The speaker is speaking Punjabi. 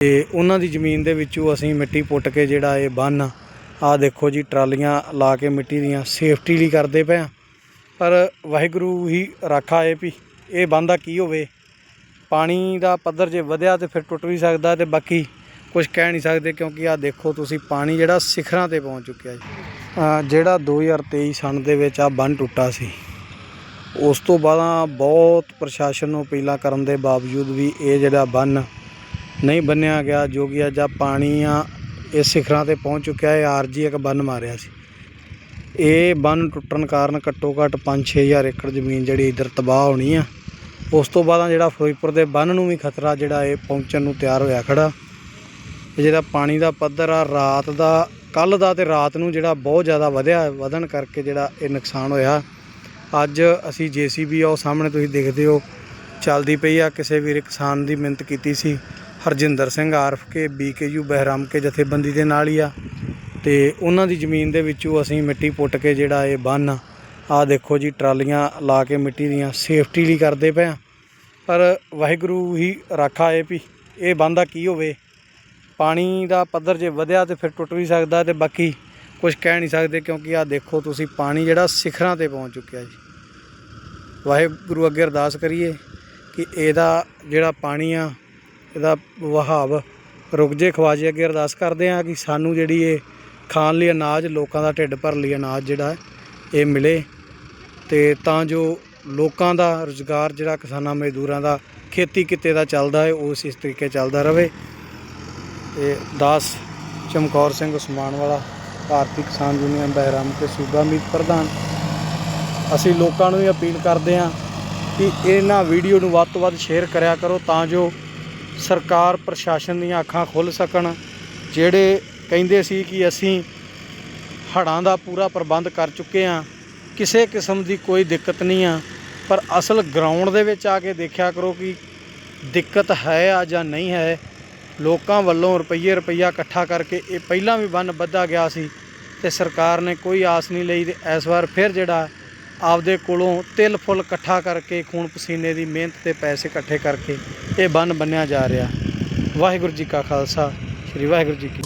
ਤੇ ਉਹਨਾਂ ਦੀ ਜ਼ਮੀਨ ਦੇ ਵਿੱਚੋਂ ਅਸੀਂ ਮਿੱਟੀ ਪੁੱਟ ਕੇ ਜਿਹੜਾ ਇਹ ਬੰਨ ਆ ਦੇਖੋ ਜੀ, ਟਰਾਲੀਆਂ ਲਾ ਕੇ ਮਿੱਟੀ ਦੀਆਂ ਸੇਫਟੀ ਲਈ ਕਰਦੇ ਪਏ ਆ। ਪਰ ਵਾਹਿਗੁਰੂ ਹੀ ਰਾਖਾ ਹੈ ਵੀ, ਇਹ ਬੰਨਦਾ ਕੀ ਹੋਵੇ? ਪਾਣੀ ਦਾ ਪੱਧਰ ਜੇ ਵਧਿਆ ਤੇ ਫਿਰ ਟੁੱਟ ਵੀ ਸਕਦਾ ਤੇ ਬਾਕੀ ਕੁਝ ਕਹਿ ਨਹੀਂ ਸਕਦੇ ਕਿਉਂਕਿ ਆ ਦੇਖੋ ਤੁਸੀਂ ਪਾਣੀ ਜਿਹੜਾ ਸਿਖਰਾਂ ਤੇ ਪਹੁੰਚ ਚੁੱਕਿਆ ਜੀ। ਅਹ ਜਿਹੜਾ 2023 ਸਨ ਦੇ ਵਿੱਚ ਆ ਬੰਨ ਟੁੱਟਾ ਸੀ। ਉਸ ਤੋਂ ਬਾਅਦ ਬਹੁਤ ਪ੍ਰਸ਼ਾਸਨ ਨੂੰ ਅਪੀਲਾਂ ਕਰਨ ਦੇ ਬਾਵਜੂਦ ਵੀ ਇਹ ਜਿਹੜਾ ਬੰਨ ਨਹੀਂ ਬੰਨਿਆ ਗਿਆ, ਜੋ ਕਿ ਅੱਜ ਆ ਪਾਣੀ ਆ, ਇਹ ਸਿਖਰਾਂ ਤੇ ਪਹੁੰਚ ਚੁੱਕਿਆ ਹੈ ਆਰਜੀ ਇੱਕ ਬੰਨ ਮਾਰਿਆ ਸੀ। ਇਹ ਬੰਨ ਟੁੱਟਣ ਕਾਰਨ ਘੱਟੋ ਘੱਟ 5-6000 ਏਕੜ ਜ਼ਮੀਨ ਜਿਹੜੀ ਇੱਧਰ ਤਬਾਹ ਹੋਣੀ ਆ। ਉਸ ਤੋਂ ਬਾਅਦ ਜਿਹੜਾ ਫਿਰੋਜ਼ਪੁਰ ਦੇ ਬੰਨ ਨੂੰ ਵੀ ਖਤਰਾ ਜਿਹੜਾ ਇਹ ਪਹੁੰਚਣ ਨੂੰ ਤਿਆਰ ਹੋਇਆ ਖੜਾ। ਇਹ ਜਿਹੜਾ ਪਾਣੀ ਦਾ ਪੱਧਰ ਆ, ਰਾਤ ਦਾ ਕੱਲ ਦਾ ਤੇ ਰਾਤ ਨੂੰ ਜਿਹੜਾ ਬਹੁਤ ਜ਼ਿਆਦਾ ਵਧਿਆ, ਵਧਣ ਕਰਕੇ ਜਿਹੜਾ ਇਹ ਨੁਕਸਾਨ ਹੋਇਆ। ਅੱਜ ਅਸੀਂ ਜੀਸੀਬੀ ਆ, ਉਹ ਸਾਹਮਣੇ ਤੁਸੀਂ ਦੇਖਦੇ ਹੋ, ਚੱਲਦੀ ਪਈ ਆ। ਕਿਸੇ ਵੀਰ ਕਿਸਾਨ ਦੀ ਮਿਹਨਤ ਕੀਤੀ ਸੀ। ਹਰਜਿੰਦਰ ਸਿੰਘ ਆਰਫ ਕੇ ਬੀਕੇਯੂ ਬਹਿਰਾਮ ਕੇ ਜਥੇਬੰਦੀ ਦੇ ਨਾਲ ਹੀ ਆ। ਤੇ ਉਹਨਾਂ ਦੀ ਜ਼ਮੀਨ ਦੇ ਵਿੱਚੋਂ ਅਸੀਂ ਮਿੱਟੀ ਪੁੱਟ ਕੇ ਜਿਹੜਾ ਇਹ ਬੰਨ ਆ ਦੇਖੋ ਜੀ, ਟਰਾਲੀਆਂ ਲਾ ਕੇ ਮਿੱਟੀ ਦੀਆਂ ਸੇਫਟੀ ਲਈ ਕਰਦੇ ਪਏ ਆ। ਪਰ ਵਾਹਿਗੁਰੂ ਹੀ ਰਾਖਾ ਹੈ ਵੀ ਇਹ ਬੰਨਦਾ ਕੀ ਹੋਵੇ। ਪਾਣੀ ਦਾ ਪੱਧਰ ਜੇ ਵਧਿਆ ਤੇ ਫਿਰ ਟੁੱਟ ਵੀ ਸਕਦਾ ਤੇ ਬਾਕੀ ਕੁਝ ਕਹਿ ਨਹੀਂ ਸਕਦੇ ਕਿਉਂਕਿ ਆ ਦੇਖੋ ਤੁਸੀਂ ਪਾਣੀ ਜਿਹੜਾ ਸਿਖਰਾਂ ਤੇ ਪਹੁੰਚ ਚੁੱਕਿਆ ਜੀ। ਵਾਹਿਗੁਰੂ ਅੱਗੇ ਅਰਦਾਸ ਕਰੀਏ ਕਿ ਇਹਦਾ ਜਿਹੜਾ ਪਾਣੀ ਆ ਇਹਦਾ ਵਹਾਵ ਰੁਕ ਜੇ ਖਵਾਜੇ ਅੱਗੇ ਅਰਦਾਸ ਕਰਦੇ ਹਾਂ ਕਿ ਸਾਨੂੰ ਜਿਹੜੀ ਇਹ ਖਾਣ ਲਈ ਅਨਾਜ, ਲੋਕਾਂ ਦਾ ਢਿੱਡ ਭਰਨ ਲਈ ਅਨਾਜ ਜਿਹੜਾ ਇਹ ਮਿਲੇ ਤੇ ਤਾਂ ਜੋ ਲੋਕਾਂ ਦਾ ਰੁਜ਼ਗਾਰ ਜਿਹੜਾ ਕਿਸਾਨਾਂ ਮਜ਼ਦੂਰਾਂ ਦਾ ਖੇਤੀ ਕਿੱਤੇ ਦਾ ਚੱਲਦਾ ਹੈ ਉਸ ਇਸ ਤਰੀਕੇ ਚੱਲਦਾ ਰਹੇ। ਤੇ ਦਾਸ ਚਮਕੌਰ ਸਿੰਘ ਉਸਮਾਨ ਵਾਲਾ, ਭਾਰਤੀ ਕਿਸਾਨ ਯੂਨੀਅਨ, ਬਹਿਰਾਮ ਕੇ ਸੂਬਾ ਮੀਤ ਪ੍ਰਧਾਨ। ਅਸੀਂ ਲੋਕਾਂ ਨੂੰ ਵੀ ਅਪੀਲ ਕਰਦੇ ਹਾਂ ਕਿ ਇਹਨਾਂ ਵੀਡੀਓ ਨੂੰ ਵੱਧ ਤੋਂ ਵੱਧ ਸ਼ੇਅਰ ਕਰਿਆ ਕਰੋ ਤਾਂ ਜੋ ਸਰਕਾਰ, ਪ੍ਰਸ਼ਾਸਨ ਦੀਆਂ ਅੱਖਾਂ ਖੁੱਲ ਸਕਣ, ਜਿਹੜੇ ਕਹਿੰਦੇ ਸੀ ਕਿ ਅਸੀਂ ਹੜ੍ਹਾਂ ਦਾ ਪੂਰਾ ਪ੍ਰਬੰਧ ਕਰ ਚੁੱਕੇ ਹਾਂ, ਕਿਸੇ ਕਿਸਮ ਦੀ ਕੋਈ ਦਿੱਕਤ ਨਹੀਂ ਆ। ਪਰ ਅਸਲ ਗਰਾਊਂਡ ਦੇ ਵਿੱਚ ਆ ਕੇ ਦੇਖਿਆ ਕਰੋ ਕਿ ਦਿੱਕਤ ਹੈ ਆ ਜਾਂ ਨਹੀਂ ਹੈ, ਲੋਕਾਂ ਵੱਲੋਂ ਰੁਪਈਏ ਰੁਪਈਆ ਇਕੱਠਾ ਕਰਕੇ ਇਹ ਪਹਿਲਾਂ ਵੀ ਬੰਨ ਵੱਧਾ ਗਿਆ ਸੀ ਤੇ ਸਰਕਾਰ ਨੇ ਕੋਈ ਆਸ ਨਹੀਂ ਲਈ ਤੇ ਇਸ ਵਾਰ ਫਿਰ ਜਿਹੜਾ ਆਪਦੇ ਕੋਲੋਂ ਤਿਲ ਫੁੱਲ ਇਕੱਠਾ ਕਰਕੇ, ਖੂਨ ਪਸੀਨੇ ਦੀ ਮਿਹਨਤ ਤੇ ਪੈਸੇ ਇਕੱਠੇ ਕਰਕੇ ਇਹ ਬੰਨ ਬੰਨਿਆ ਜਾ ਰਿਹਾ। ਵਾਹਿਗੁਰੂ ਜੀ ਕਾ ਖਾਲਸਾ, ਸ੍ਰੀ ਵਾਹਿਗੁਰੂ ਜੀ ਕੀ